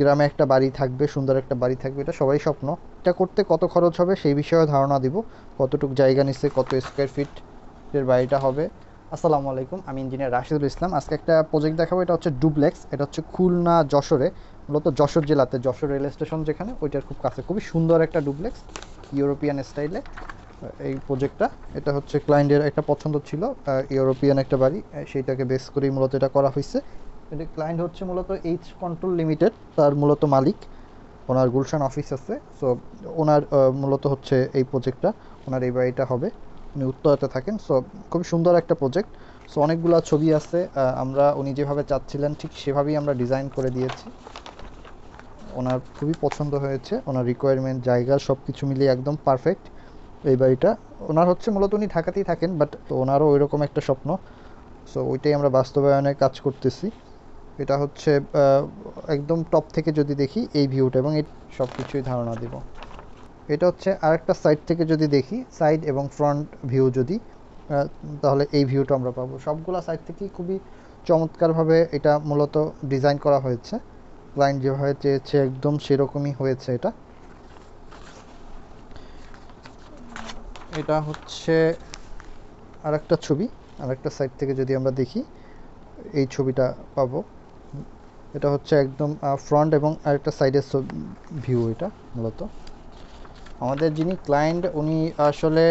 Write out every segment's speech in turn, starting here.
গ্রামে একটা বাড়ি থাকবে, সুন্দর একটা বাড়ি থাকবে, এটা সবারই স্বপ্ন। এটা করতে কত খরচ হবে সেই বিষয়ে ধারণা দিব। কতটুকু জায়গা নিচ্ছে, কত স্কোয়ার ফিটের বাড়িটা হবে। আসসালামু আলাইকুম, আমি ইঞ্জিনিয়ার রাশিদুল ইসলাম। আজকে একটা প্রজেক্ট দেখাবো, এটা হচ্ছে ডুপ্লেক্স এটা হচ্ছে খুলনা যশোরে, মূলত যশোর জেলাতে, যশোর রেল স্টেশন যেখানে, ওইটার খুব কাছে। খুবই সুন্দর একটা ডুপ্লেক্স ইউরোপিয়ান স্টাইলে এই প্রজেক্টটা এটা হচ্ছে ক্লায়েন্টের একটা পছন্দ ছিল ইউরোপিয়ান একটা বাড়ি সেইটাকে বেস করেই মূলত এটা করা হয়েছে এটা ক্লায়েন্ট হচ্ছে মূলত এইচ কন্ট্রোল লিমিটেড তার মূলত মালিক। ওনার গুলশান অফিস আছে সো ওনার মূলত হচ্ছে এই প্রজেক্টটা ওনার এই বাড়িটা হবে। উনি উত্তরাতে থাকেন সো খুবই সুন্দর একটা প্রজেক্ট সো অনেকগুলো ছবি আছে আমরা, উনি যেভাবে চাচ্ছিলেন, ঠিক সেভাবেই আমরা ডিজাইন করে দিয়েছি। ওনার খুবই পছন্দ হয়েছে, ওনার রিকোয়ারমেন্ট জায়গা সব কিছু মিলিয়ে একদম পারফেক্ট এই বাড়িটা। ওনার হচ্ছে মূলত উনি ঢাকাতেই থাকেন বাট ওনারও ওই রকম একটা স্বপ্ন। সো ওইটাই আমরা বাস্তবায়নে কাজ করতেছি। এটা হচ্ছে একদম টপ থেকে যদি দেখি এই ভিউটা এবং এই সব কিছুই ধারণা দিব। এটা হচ্ছে আরেকটা সাইড থেকে যদি দেখি সাইড এবং ফ্রন্ট ভিউ যদি তাহলে এই ভিউটা আমরা পাবো। সবগুলা সাইড থেকেই খুবই চমৎকারভাবে এটা মূলত ডিজাইন করা হয়েছে। ক্লায়েন্ট যেভাবে চেয়েছে, একদম সেরকমই হয়েছে এটা। এটা হচ্ছে আরেকটা ছবি। আরেকটা সাইড থেকে যদি আমরা দেখি, এই ছবিটা পাবো। এটা হচ্ছে একদম ফ্রন্ট এবং আরেকটা সাইডের ভিউ এটা মূলত। আমাদের যিনি ক্লায়েন্ট উনি আসলে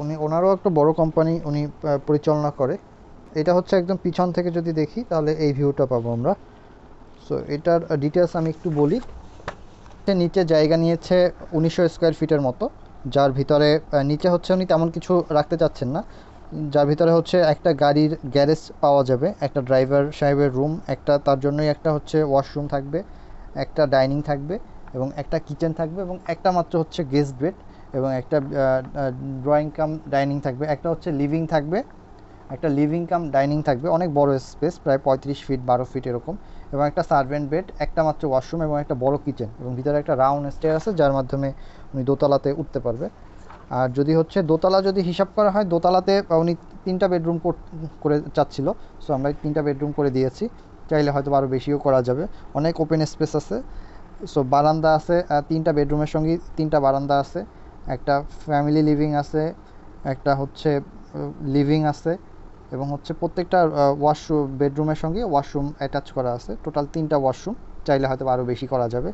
উনি, ওনারও একটা বড় কোম্পানি উনি পরিচালনা করে। এটা হচ্ছে একদম পিছন থেকে যদি দেখি, তাহলে এই ভিউটা পাবো আমরা। সো এটার ডিটেলস আমি একটু বলি। নিচে জায়গা নিয়েছে উনিশশো স্কোয়ার ফিটের মতো, যার ভিতরে নিচে হচ্ছে উনি তেমন কিছু রাখতে চাচ্ছেন না। যার ভিতরে হচ্ছে একটা গাড়ির গ্যারেজ পাওয়া যাবে, একটা ড্রাইভার সাহেবের রুম একটা তার জন্যই একটা হচ্ছে ওয়াশরুম থাকবে, একটা ডাইনিং থাকবে এবং একটা কিচেন থাকবে এবং একটা মাত্র হচ্ছে গেস্ট বেড এবং একটা ড্রয়িং কাম ডাইনিং থাকবে, একটা হচ্ছে লিভিং থাকবে, একটা লিভিং কাম ডাইনিং থাকবে, অনেক বড় স্পেস প্রায় পঁয়ত্রিশ ফিট বারো ফিট এরকম এবং একটা সার্ভেন্ট বেড একটা মাত্র ওয়াশরুম এবং একটা বড় কিচেন এবং ভিতরে একটা রাউন্ড স্টেয়ার আছে যার মাধ্যমে উনি দোতলাতে উঠতে পারবে। আর যদি হচ্ছে দোতলা যদি হিসাব করা হয়, দোতলাতে উনি তিনটা বেডরুম করে চাচ্ছিল। সো আমরা তিনটা বেডরুম করে দিয়েছি। চাইলে হয়তো আরও বেশিও করা যাবে। অনেক ওপেন স্পেস আছে। সো বারান্দা আছে তিনটা বেডরুমের সঙ্গে তিনটা বারান্দা আছে। একটা ফ্যামিলি লিভিং আছে, একটা হচ্ছে লিভিং আছে এবং হচ্ছে প্রত্যেকটা ওয়াশরুম বেডরুমের সঙ্গে ওয়াশরুম অ্যাটাচ করা আছে। টোটাল তিনটা ওয়াশরুম চাইলে হয়তো আরও বেশি করা যাবে।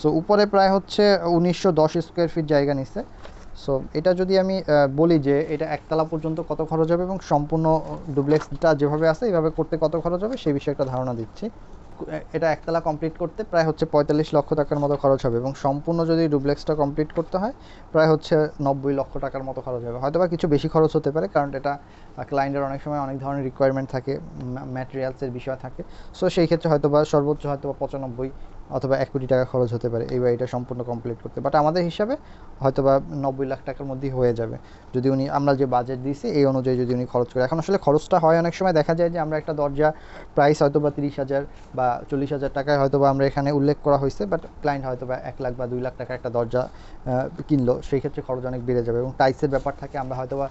সো উপরে প্রায় হচ্ছে উনিশশো দশ স্কোয়ার ফিট জায়গা নিচ্ছে সো এটা যদি আমি বলি যে এটা একতলা পর্যন্ত কত খরচ হবে এবং সম্পূর্ণ ডুপ্লেক্সটা যেভাবে আছে এইভাবে করতে কত খরচ হবে সেই বিষয়ে একটা ধারণা দিচ্ছি। এটা একতলা কমপ্লিট করতে প্রায় হচ্ছে পঁয়তাল্লিশ লক্ষ টাকার মতো খরচ হবে এবং সম্পূর্ণ যদি ডুপ্লেক্সটা কমপ্লিট করতে হয় প্রায় হচ্ছে নব্বই লক্ষ টাকার মতো খরচ হবে। হয়তো বা কিছু বেশি খরচ হতে পারে কারণ এটা ক্লায়েন্টের অনেক সময় অনেক ধরনের রিকোয়ারমেন্ট থাকে ম্যাটেরিয়ালসের বিষয় থাকে। সো সেই ক্ষেত্রে হয়তো বা সর্বোচ্চ হয়তো বা পঁচানব্বই অথবা এক কোটি টাকা খরচ হতে পারে। এই বাড়িটা সম্পূর্ণ কমপ্লিট করতে। বাট আমাদের হিসাবে হয়তো বা নব্বই লাখ টাকার মধ্যেই হয়ে যাবে। যদি উনি, আমরা যে বাজেট দিয়েছি এই অনুযায়ী যদি উনি খরচ করে, এখন আসলে খরচটা হয় অনেক সময় দেখা যায় যে আমরা একটা দরজা প্রাইস হয়তো বা তিরিশ হাজার বা চল্লিশ হাজার টাকায় হয়তো বা আমরা এখানে উল্লেখ করা হয়েছে বাট ক্লায়েন্ট হয়তো বা এক লাখ বা দুই লাখ টাকা একটা দরজা কিনলো, সেই ক্ষেত্রে খরচ অনেক বেড়ে যাবে। এবং টাইলসের ব্যাপার থাকে, আমরা হয়তো বা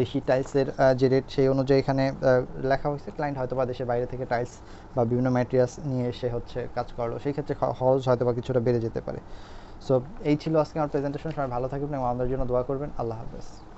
দেশি টাইলসের যে রেট সেই অনুযায়ী এখানে লেখা হয়েছে। ক্লায়েন্ট হয়তো বা দেশের বাইরে থেকে টাইলস বা বিভিন্ন ম্যাটেরিয়ালস নিয়ে এসে হচ্ছে কাজ করল। সেই ক্ষেত্রে খরচ হয়তো বা কিছুটা বেড়ে যেতে পারে। সো এই ছিল আজকে আমার প্রেজেন্টেশন সবাই ভালো থাকবেন এবং আমাদের জন্য দোয়া করবেন। আল্লাহ হাফেজ।